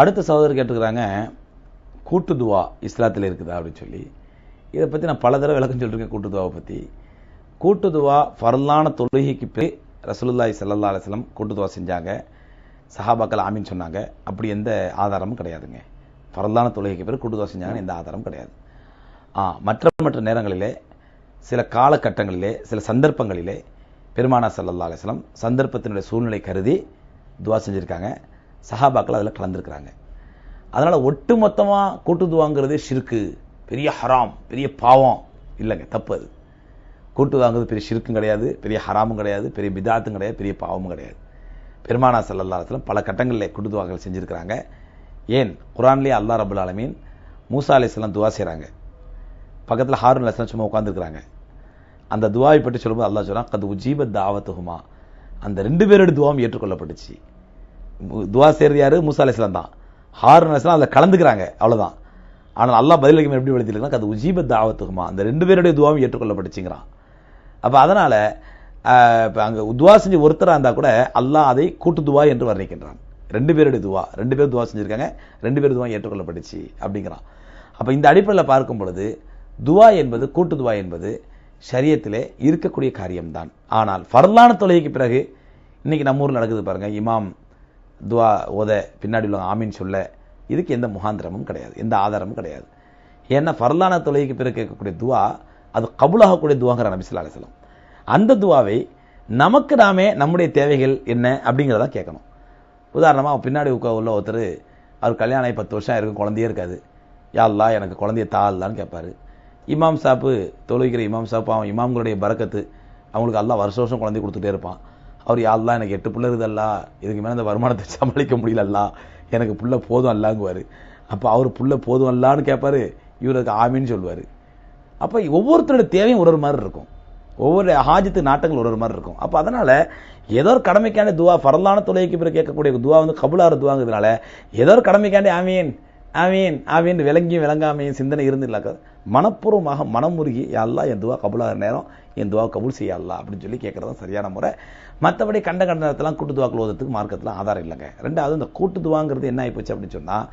அடுத்த சகோதரர் கேட்டுக்கிறாங்க கூட்டு துவா இஸ்லாத்தில் இருக்குதா அப்படின்னு சொல்லி. இதை பற்றி நான் பல தடவை விளக்கம் சொல்லியிருக்கேன் கூட்டு துவாவை பற்றி கூட்டு துவா ஃபர்லான தொழுகைக்கு பிறகு ரசூலுல்லாய் சல்லா அலிஸ்லம் கூட்டு துவா செஞ்சாங்க. சஹாபாக்கள் ஆமீன் சொன்னாங்க. அப்படி எந்த ஆதாரமும் கிடையாதுங்க. ஃபர்லான தொழுகைக்கு பிறகு கூட்டு துவா செஞ்சாங்கன்னு எந்த ஆதாரமும் கிடையாது. ஆ மற்ற மற்ற நேரங்களிலே சில காலகட்டங்களிலே சில சந்தர்ப்பங்களிலே பெருமானா சல்லல்லா அலிஸ்லம் சந்தர்ப்பத்தினுடைய சூழ்நிலை கருதி துவா செஞ்சுருக்காங்க. சஹாபாக்கள் அதில் கலந்துருக்கிறாங்க. அதனால் ஒட்டு மொத்தமாக கூட்டு துவாங்கிறது பெரிய ஹராம் பெரிய பாவம். இல்லைங்க தப்பு அது. கூட்டுதுவாங்கிறது பெரிய ஷிர்க்கும் கிடையாது பெரிய ஹராமும் கிடையாது பெரிய பிதாத்தும் கிடையாது பெரிய பாவமும் கிடையாது. பெருமானா சல்லல்லா பல கட்டங்களில் கூட்டு துவாக்கள் செஞ்சுருக்கிறாங்க. ஏன்? குரான்லேயே அல்லா ரபுல் ஆலமீன் மூசா அலிஸ்லாம் துவா செய்கிறாங்க பக்கத்தில் ஹாரூன் அலிஸ்லாம் சும்மா உட்காந்துருக்குறாங்க அந்த துவாவை பற்றி சொல்லும்போது அல்லாஹ் சொல்கிறான் கது உஜீபத் தாவத்துகுமா அந்த ரெண்டு பேரோட துவாவும் ஏற்றுக்கொள்ளப்பட்டுச்சு. துவா செய்கிறது யாரு? மூசா அலிஸ்லாம் தான். ஹாரூன் அலிஸ்லாம் அதில் கலந்துக்கிறாங்க அவ்வளவுதான். ஆனால் அல்லா பதிலளிக்கும் எப்படி எழுதிருக்காங்க அது உஜீபத் தாவத்துக்குமா அந்த ரெண்டு பேருடைய துவாவும் ஏற்றுக்கொள்ளப்பட்டுச்சுங்கிறான். அப்ப அதனால இப்போ அங்கே துவா செஞ்சு ஒருத்தராக இருந்தால் கூட அல்லாஹ் அதை கூட்டு துவா என்று வர்ணிக்கின்றான். ரெண்டு பேருடைய துவா. ரெண்டு பேர் துவா செஞ்சுருக்காங்க ரெண்டு பேர் துவா ஏற்றுக்கொள்ளப்பட்டுச்சு அப்படிங்கிறான். அப்ப இந்த அடிப்படையில் பார்க்கும் பொழுது துவா என்பது கூட்டு துவா என்பது சரியத்திலே இருக்கக்கூடிய காரியம்தான். ஆனால் ஃபர்லான தொழுகைக்கு பிறகு இன்னைக்கு நம்ம ஊரில் நடக்குது பாருங்க இமாம் துவா ஓத பின்னாடி உள்ள ஆமீன் சொல்ல இதுக்கு எந்த முகாந்திரமும் கிடையாது எந்த ஆதாரமும் கிடையாது. ஏன்னா ஃபர்லான தொழுகைக்கு பிறகு கேட்கக்கூடிய துவா அது கபுலாகக்கூடிய துவாங்கிற நபிசுல்லா அலிஸ்லாம் அந்த துவாவை நமக்கு நாமே நம்முடைய தேவைகள் என்ன அப்படிங்கிறத கேட்கணும். உதாரணமாக பின்னாடி உட்கா உள்ள ஒருத்தர் அவர் கல்யாணம் ஆகி பத்து வருஷம் இருக்கும் குழந்தையே இருக்காது. யாழ்லா எனக்கு குழந்தைய தாள்லான்னு கேட்பாரு. இமாம் சாப்பு தொழுகிற இமாம் சாப்பு அவன் இமாம்களுடைய பறக்கத்து அவங்களுக்கு எல்லாம் வருஷ வருஷம் குழந்தை கொடுத்துட்டே இருப்பான். அவர் யாழ்லாம் எனக்கு எட்டு பிள்ளை இருக்குதல்லா இதுக்கு மேலே அந்த வருமானத்தை சமாளிக்க முடியலல்லா எனக்கு புள்ள போதும் அல்லாங்குவார். அப்போ அவர் புள்ள போதும் அல்லான்னு கேட்பாரு இவருக்கு ஆமின்னு சொல்லுவார். அப்போ ஒவ்வொருத்தரோட தேவையும் ஒரு ஒரு மாதிரி இருக்கும். ஒவ்வொரு ஹாஜத்து நாட்டங்கள் ஒரு ஒரு மாதிரி இருக்கும். அப்போ அதனால் ஏதோ ஒரு கடமைக்காண்டி துவா பரலான தொலைக்கு பிறகு கேட்கக்கூடிய துவா வந்து கபுலார துவாங்கிறதுனால ஏதோ ஒரு கடமைக்காண்டி ஆமீன் ஆமீன் ஆமீன் விளங்கியும் விளங்காமையும் சிந்தனை இருந்துலாக்க மனப்பூர்வமாக மனமுருகி அல்லா என் துவா கபுலாகிற நேரம் என் துவா கபூல் செய்ய அல்லா அப்படின்னு சொல்லி கேட்கறது சரியான முறை. மற்றபடி கண்ட கண்ட நேரத்தெல்லாம் கூட்டு துவாக்கள் ஓதுறதுக்கு மார்க்கத்தில் ஆதாரம் இல்லைங்க. ரெண்டாவது இந்த கூட்டு துவாங்கிறது என்ன ஆகிப்போச்சு அப்படின்னு சொன்னால்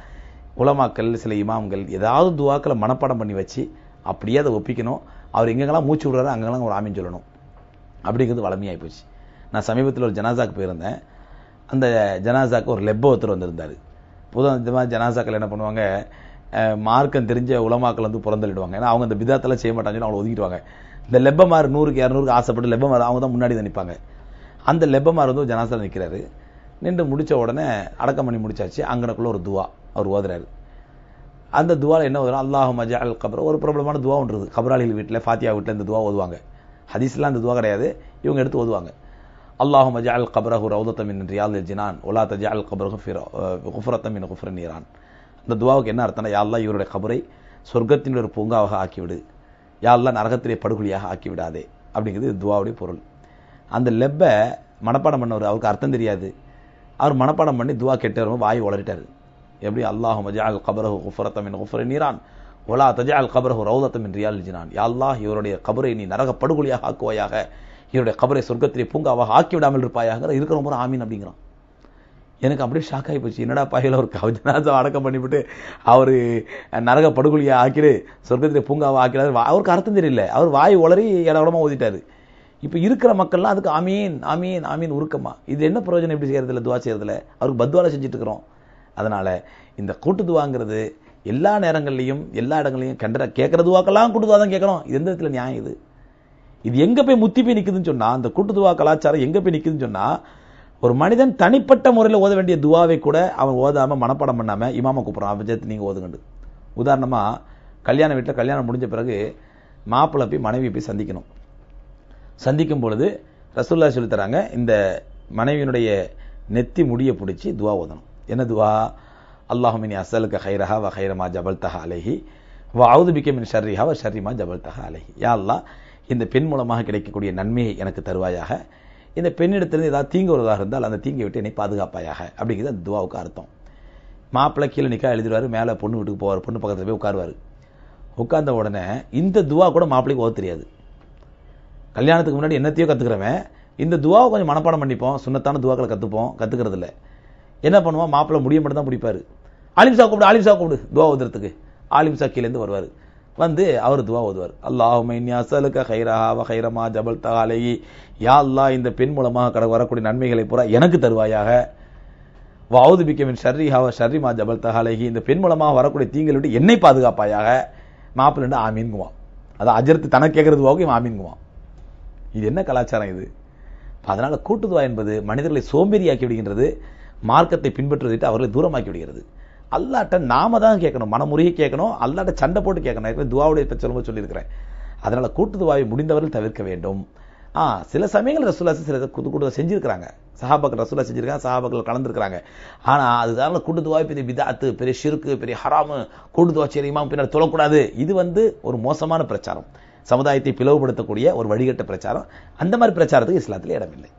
உலமாக்கள் சில இமாம்கள் ஏதாவது துவாக்களை மனப்பாடம் பண்ணி வச்சு அப்படியே அதை ஒப்பிக்கணும். அவர் எங்கெங்கெல்லாம் மூச்சு விடுறாரு அங்கெல்லாம் ஒரு ஆமீன் சொல்லணும். அப்படிங்கிறது வளமையாகி போச்சு. நான் சமீபத்தில் ஒரு ஜனாசாக்கு போயிருந்தேன். அந்த ஜனாசாக்கு ஒரு லெப்ப ஒருத்தர் வந்திருந்தார். பொதுவாக இந்த மாதிரி ஜனாசாக்கள் என்ன பண்ணுவாங்க மார்க்கம் தெரிஞ்ச உலமாக்கள் வந்து புறந்தள்ளிடுவாங்க. ஏன்னா அவங்க அந்த விதத்தெல்லாம் செய்ய மாட்டாங்கன்னு அவங்க ஒதுக்கிடுவாங்க. இந்த லெப்பமார் நூறுக்கு இரநூறுக்கு ஆசைப்பட்டு லெப்பமார் அவங்க தான் முன்னாடி நிற்பாங்க அந்த லெப்பமார் வந்து ஜனாசனம் நிற்கிறாரு நின்று முடிச்ச உடனே அடக்கம் பண்ணி முடிச்சாச்சு. அங்கனக்குள்ள ஒரு துவா. அவர் ஓதுறாரு. அந்த துவாவில் என்ன ஓதுறோம் அல்லாஹ் மஜா அல் கபர். ஒரு பிரபலமான துவா ஒன்றுது கபராளிகள் வீட்டில் ஃபாத்தியா வீட்டில் இந்த துவா ஓதுவாங்க. ஹதீஸ்லாம் அந்த துவா கிடையாது. இவங்க எடுத்து ஓதுவாங்க. அல்லாஹு மஜா அல் கபரஹு ரவுதத்தமின் ரியால் ஜினான். ஒலா தஜா அல் கபரஹு குஃபரத்தமின் குஃபர் நீரான். அந்த துவாவுக்கு என்ன அர்த்தம்னா யாழ்லாம் இவருடைய கபரை சொர்க்கத்தின் ஒரு பூங்காவாக ஆக்கிவிடு. யாழ்லாம் நரகத்திலே படுகொலியாக ஆக்கிவிடாதே. அப்படிங்கிறது துவாவுடைய பொருள். அந்த லெப்பை மனப்பாடம் பண்ணவர் அவருக்கு அர்த்தம் தெரியாது. அவர் மனப்பாடம் பண்ணி துவா கெட்டவர் வாய் வளரிட்டார் எப்படி? அல்லாஹு மஜால் கபரஹு குஃபரத்தமின் குஃபர நீரான் ஒலா தஜால் கபரஹு ரவுதத்தமின் ரியால் ஜினான் யாழ்லா இவருடைய கபரை நீ நரக படுகொலியாக ஆக்குவாயாக இவருடைய கபரை சொர்க்கத்திலே பூங்காவாக ஆக்கி விடாமல் இருப்பாயாக இருக்கிற ஒரு ஆமீன் அப்படிங்கிறான். எனக்கு அப்படியே ஷாக் ஆகி போச்சு. என்னடா பாயில் ஒரு கவஜனாசம் அடக்கம் பண்ணிவிட்டு அவர் நரக படுகொலியை ஆக்கிடு சொர்க்கத்தில் பூங்காவை ஆக்கிறாரு அவருக்கு அர்த்தம் தெரியல. அவர் வாய் உளறி இடமா ஊதிட்டாரு இப்போ இருக்கிற மக்கள்லாம் அதுக்கு ஆமீன் ஆமீன் ஆமீன் உருக்கமா. இது என்ன பிரயோஜனம் எப்படி செய்யறதில்ல துவா செய்யறதில்ல அவருக்கு பத்வாலை செஞ்சுட்டு இருக்கிறோம் அதனால இந்த கூட்டு துவாங்கிறது எல்லா நேரங்கள்லையும் எல்லா இடங்களையும் கண்டற கேட்குற துவாக்கெல்லாம் கூட்டு துவா தான் கேட்குறோம். இது எந்த விதத்தில் நியாயம் இது? இது எங்க போய் முத்தி போய் நிக்குதுன்னு சொன்னா அந்த கூட்டு துவா கலாச்சாரம் எங்கே போய் நிக்குதுன்னு சொன்னா ஒரு மனிதன் தனிப்பட்ட முறையில் ஓத வேண்டிய துவாவை கூட அவன் ஓதாம மனப்பாடம் பண்ணாம இமாம கூப்பிடுறான். அபிஜத்து நீங்க ஓதுங்கண்டு. உதாரணமா கல்யாண வீட்டில் கல்யாணம் முடிஞ்ச பிறகு மாப்பிள்ளை போய் மனைவி போய் சந்திக்கணும். சந்திக்கும் பொழுது ரசூல்லா சொல்லி தராங்க இந்த மனைவியினுடைய நெத்தி முடிய பிடிச்சி துவா ஓதணும். என்ன துவா? அல்லாஹுமினி அசலுக்கு ஹைரஹா வ ஹைரமா ஜபல் தஹா அலஹி வ அவுது மின் ஷர்ரிஹா வ ஷர்ரிமா ஜபல் தஹா அலஹி. யா அல்லாஹ் இந்த பெண் மூலமாக கிடைக்கக்கூடிய நன்மையை எனக்கு தருவாயாக இந்த பெண்ணிடத்திலிருந்து ஏதாவது தீங்கு வருவதாக இருந்தால் அந்த தீங்கை விட்டு என்னை பாதுகாப்பாயாக அப்படிங்கிறது அந்த துவாவுக்கு அர்த்தம். மாப்பிள்ளை கீழே நிக்கா எழுதிடுவார் மேலே பொண்ணு வீட்டுக்கு போவார் பொண்ணு பக்கத்தில் போய் உட்காருவார். உட்கார்ந்த உடனே இந்த துவா கூட மாப்பிள்ளைக்கு ஓத தெரியாது. கல்யாணத்துக்கு முன்னாடி என்னத்தையோ கற்றுக்கிறவன் இந்த துவாவை கொஞ்சம் மனப்பாடம் பண்ணிப்போம் சுண்ணத்தான துவாக்களை கற்றுப்போம் கற்றுக்கிறது இல்லை. என்ன பண்ணுவோம் மாப்பிள்ளை முடிய மட்டும் தான் பிடிப்பார் ஆலிம்சா கூப்பிடு ஆலிம்சா கூப்பிடு துவா ஓதுறதுக்கு. ஆலிம்சா கீழேருந்து வருவார். வந்து அவர் துவா ஓதுவார். அல்லாஹும இன்னி அசலுக்க ஹைரஹா வ ஹைரமா ஜபல் தகாலேயி யா அல்லா இந்த பெண் மூலமாக கட வரக்கூடிய நன்மைகளை பூரா எனக்கு தருவாயாக. வாவுது பிக்கமின் ஷர்ரி ஹாவ ஷர்ரிமா ஜபல் தகாலைஹி இந்த பெண் மூலமாக வரக்கூடிய தீங்களை விட்டு என்னை பாதுகாப்பாயாக. மாப்பிள்ளை ஆமீன்குவான் அதை அஜர்த்து தனக்கு கேட்கறது துவாவுக்கு இவன் ஆமீன்குவான் இது என்ன கலாச்சாரம் இது? அதனால் கூட்டுதுவா என்பது மனிதர்களை சோம்பேறியாக்கி விடுகின்றது மார்க்கத்தை பின்பற்றுவதை அவர்களை தூரமாக்கி விடுகிறது. அல்லாட்ட நாம தான் கேட்கணும் மனமுருகி கேட்கணும் அல்லாட்ட சண்டை போட்டு கேட்கணும். ஏற்கனவே துவாவுடைய பிரச்சனை சொல்லும்போது சொல்லியிருக்கிறேன். கூட்டு துவாவை முடிந்தவர்கள் தவிர்க்க வேண்டும். ஆ சில சமயங்கள் ரசூலாசி சில கூட்டு கூட்டு செஞ்சுருக்கிறாங்க. சஹாபாக்கள் ரசூலா செஞ்சுருக்காங்க சஹாபாக்கள் கலந்துருக்கிறாங்க. ஆனால் அதுதான் கூட்டுதுவாய் பெரிய பிதாத்து பெரிய ஷிருக்கு பெரிய ஹராமு கூட்டு துவா இமாம் பின்னர் தொழக்கூடாது. இது வந்து ஒரு மோசமான பிரச்சாரம். சமுதாயத்தை பிளவுபடுத்தக்கூடிய ஒரு வழிகட்ட பிரச்சாரம். அந்த மாதிரி பிரச்சாரத்துக்கு இஸ்லாத்தில் இடமில்லை.